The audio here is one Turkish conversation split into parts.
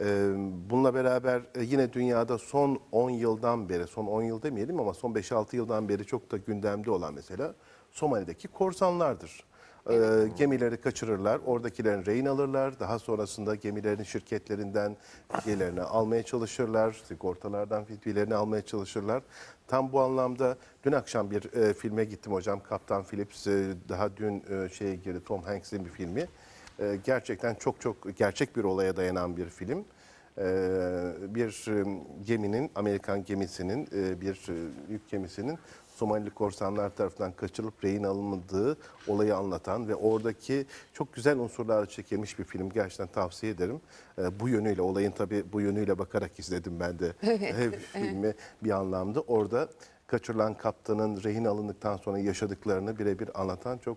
E, bununla beraber e, yine dünyada son 10 yıldan beri, son 10 yıl demeyelim ama son 5-6 yıldan beri çok da gündemde olan mesela Somali'deki korsanlardır. E, gemileri kaçırırlar, oradakilerin rehin alırlar. Daha sonrasında gemilerin şirketlerinden fidye almaya çalışırlar. Sigortalardan fidyelerini almaya çalışırlar. Tam bu anlamda dün akşam bir e, filme gittim hocam. Kaptan Phillips e, daha dün e, şeye girdi Tom Hanks'in bir filmi. E, gerçekten çok çok gerçek bir olaya dayanan bir film. E, bir e, geminin, Amerikan gemisinin, e, bir e, yük gemisinin Somalili korsanlar tarafından kaçırılıp rehin alındığı olayı anlatan ve oradaki çok güzel unsurlarla çekilmiş bir film. Gerçekten tavsiye ederim. E, bu yönüyle, olayın tabii bu yönüyle bakarak izledim ben de Evet, filmi bir anlamda. Orada kaçırılan kaptanın rehin alındıktan sonra yaşadıklarını birebir anlatan çok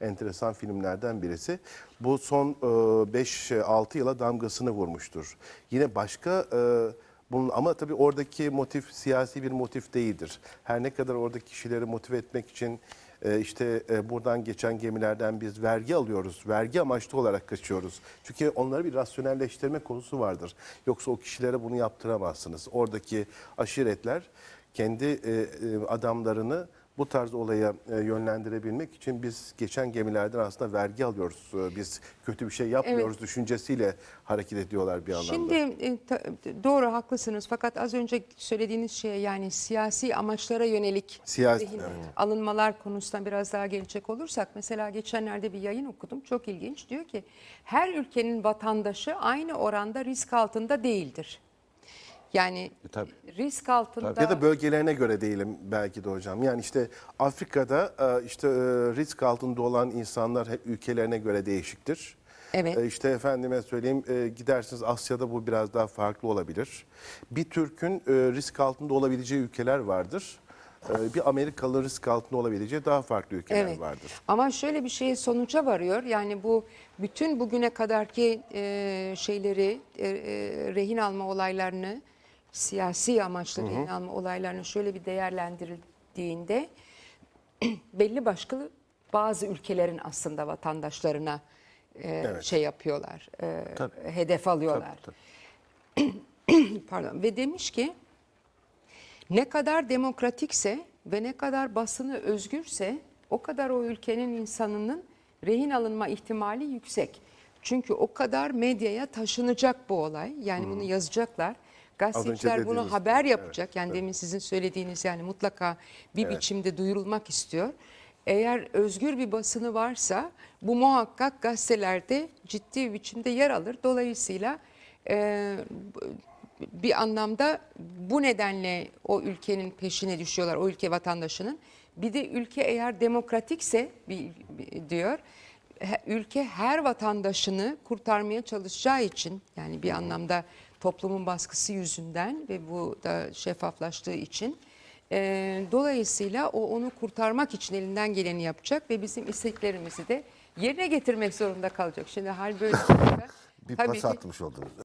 enteresan filmlerden birisi. Bu son 5-6 yıla damgasını vurmuştur. Yine başka e, bunun ama tabii oradaki motif siyasi bir motif değildir. Her ne kadar oradaki kişileri motive etmek için e, işte e, buradan geçen gemilerden biz vergi alıyoruz. Vergi amaçlı olarak kaçıyoruz. Çünkü onları bir rasyonelleştirme konusu vardır. Yoksa o kişilere bunu yaptıramazsınız. Oradaki aşiretler kendi e, e, adamlarını bu tarz olaya e, yönlendirebilmek için biz geçen gemilerden aslında vergi alıyoruz. Biz kötü bir şey yapmıyoruz düşüncesiyle hareket ediyorlar bir anlamda. Şimdi doğru haklısınız fakat az önce söylediğiniz şeye yani siyasi amaçlara yönelik Siyasi- rehin evet. alınmalar konusuna biraz daha gelecek olursak mesela geçenlerde bir yayın okudum çok ilginç diyor ki her ülkenin vatandaşı aynı oranda risk altında değildir. Yani E, tabii. risk altında Ya da bölgelerine göre değilim belki de hocam. Yani işte Afrika'da e, işte e, risk altında olan insanlar ülkelerine göre değişiktir. Evet. E, İşte efendime söyleyeyim gidersiniz Asya'da bu biraz daha farklı olabilir. Bir Türk'ün risk altında olabileceği ülkeler vardır. Bir Amerikalı risk altında olabileceği daha farklı ülkeler Evet. vardır. Ama şöyle bir şey sonuca varıyor. Yani bu bütün bugüne kadarki e, şeyleri e, rehin alma olaylarını siyasi amaçlı rehin alma olaylarını şöyle bir değerlendirildiğinde belli başlı bazı ülkelerin aslında vatandaşlarına e, Evet. şey yapıyorlar. e, Tabii. hedef alıyorlar. Tabii, Pardon ve demiş ki ne kadar demokratikse ve ne kadar basını özgürse o kadar o ülkenin insanının rehin alınma ihtimali yüksek. Çünkü o kadar medyaya taşınacak bu olay. Yani bunu yazacaklar. Gazeteciler bunu haber gibi, yapacak. evet, yani evet. demin sizin söylediğiniz yani mutlaka bir Evet. biçimde duyurulmak istiyor. Eğer özgür bir basını varsa bu muhakkak gazetelerde ciddi biçimde yer alır. Dolayısıyla e, bir anlamda bu nedenle o ülkenin peşine düşüyorlar, o ülke vatandaşının. Bir de ülke eğer demokratikse bir, bir- diyor, ülke her vatandaşını kurtarmaya çalışacağı için yani bir anlamda toplumun baskısı yüzünden ve bu da şeffaflaştığı için e, dolayısıyla o onu kurtarmak için elinden geleni yapacak ve bizim isteklerimizi de yerine getirmek zorunda kalacak. Şimdi hal böyle Bir tabii pas ki- atmış oldunuz.